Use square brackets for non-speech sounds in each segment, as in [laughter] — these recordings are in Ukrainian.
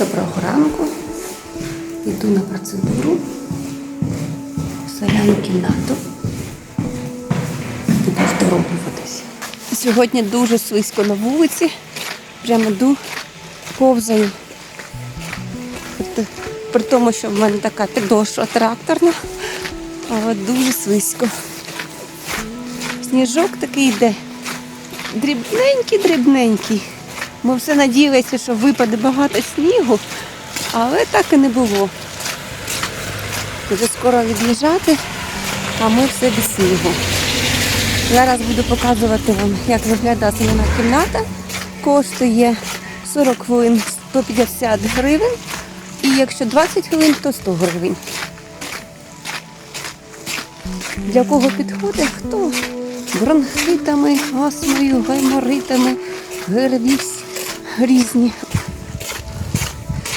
Доброго ранку. Йду на процедуру в соляну кімнату. Буду здоровуватися. Сьогодні дуже слизько на вулиці. Прямо йду, повзаю. При, при тому, що в мене така підошва тракторна, але дуже слизько. Сніжок такий йде. Дрібненький, дрібненький. Ми все надіялися, що випаде багато снігу, але так і не було. Вже скоро від'їжджати, а ми все без снігу. Зараз буду показувати вам, як виглядає самена кімната. Коштує 40 хвилин 150 гривень. І якщо 20 хвилин, то 100 гривень. Для кого підходить, хто бронхитами, астмою, гайморитами, ГРВІ різні.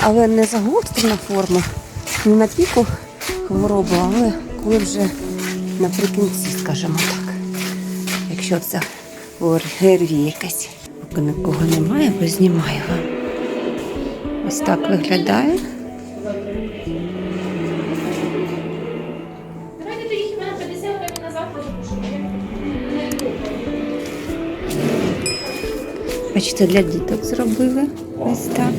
Але не загострена форма, не на піку хвороби, але коли вже наприкінці, скажімо так. Якщо це ГРВІ якась. Поки нікого немає, бо знімаю вам. Ось так виглядає. Бачите, для діток зробили ось так.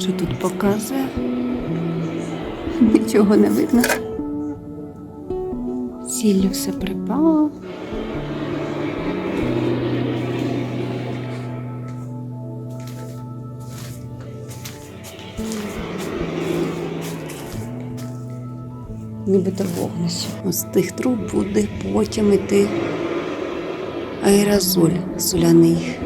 Що тут показує? Нічого не видно. Сіллю все припало. Нібито вогнище. З тих труб буде потім іти аерозоль соляний.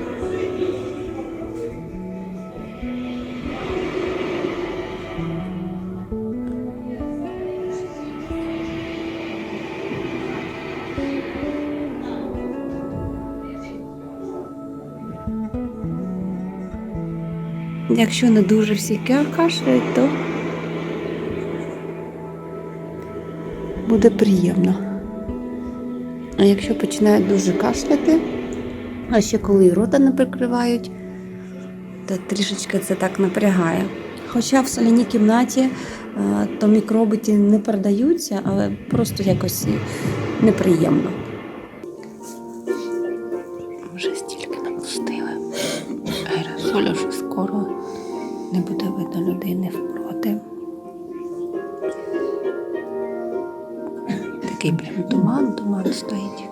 Якщо не дуже всі ка- кашляють, то буде приємно. А якщо починають дуже кашляти, а ще коли і рота не прикривають, то трішечки це так напрягає. Хоча в соляній кімнаті е, то мікроби не передаються, але просто якось неприємно. Не буде видно людини впроти. Такий прям туман, туман стоїть.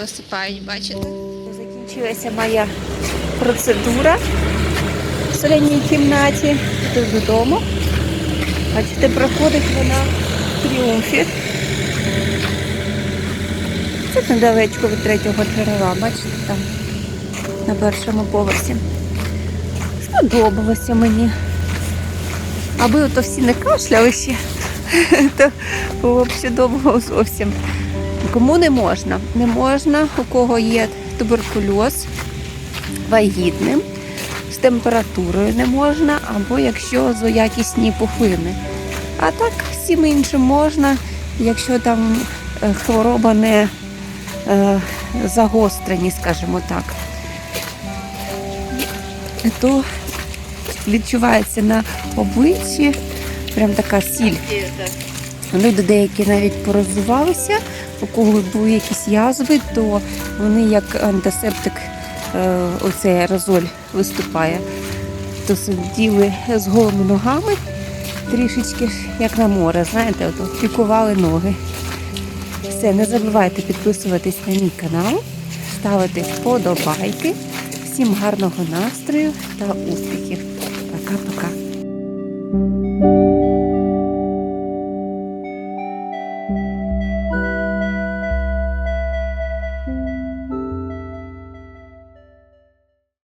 Посипають, бачите? Закінчилася моя процедура в соляній кімнаті. Тут додому. Бачите, проходить вона в тріумфі. Це недалечко від третього джерела, бачите, там на першому поверсі. Сподобалося мені. Аби ото всі не кашляли ще, [laughs] то було б чудово зовсім. Кому не можна? Не можна, у кого є туберкульоз, вагітним, з температурою не можна, або якщо злоякісні пухлини. А так всім іншим можна, якщо там е, хвороба не е, загострені, скажімо так. То відчувається на обличчі прям така сіль. Люди деякі навіть порозувалися, у кого були якісь язви, то вони як антисептик, е, оцей аерозоль виступає. То сиділи з голими ногами, трішечки як на море, знаєте, ото пікували ноги. Все, не забувайте підписуватись на мій канал, ставити вподобайки. Всім гарного настрою та успіхів. Пока-пока.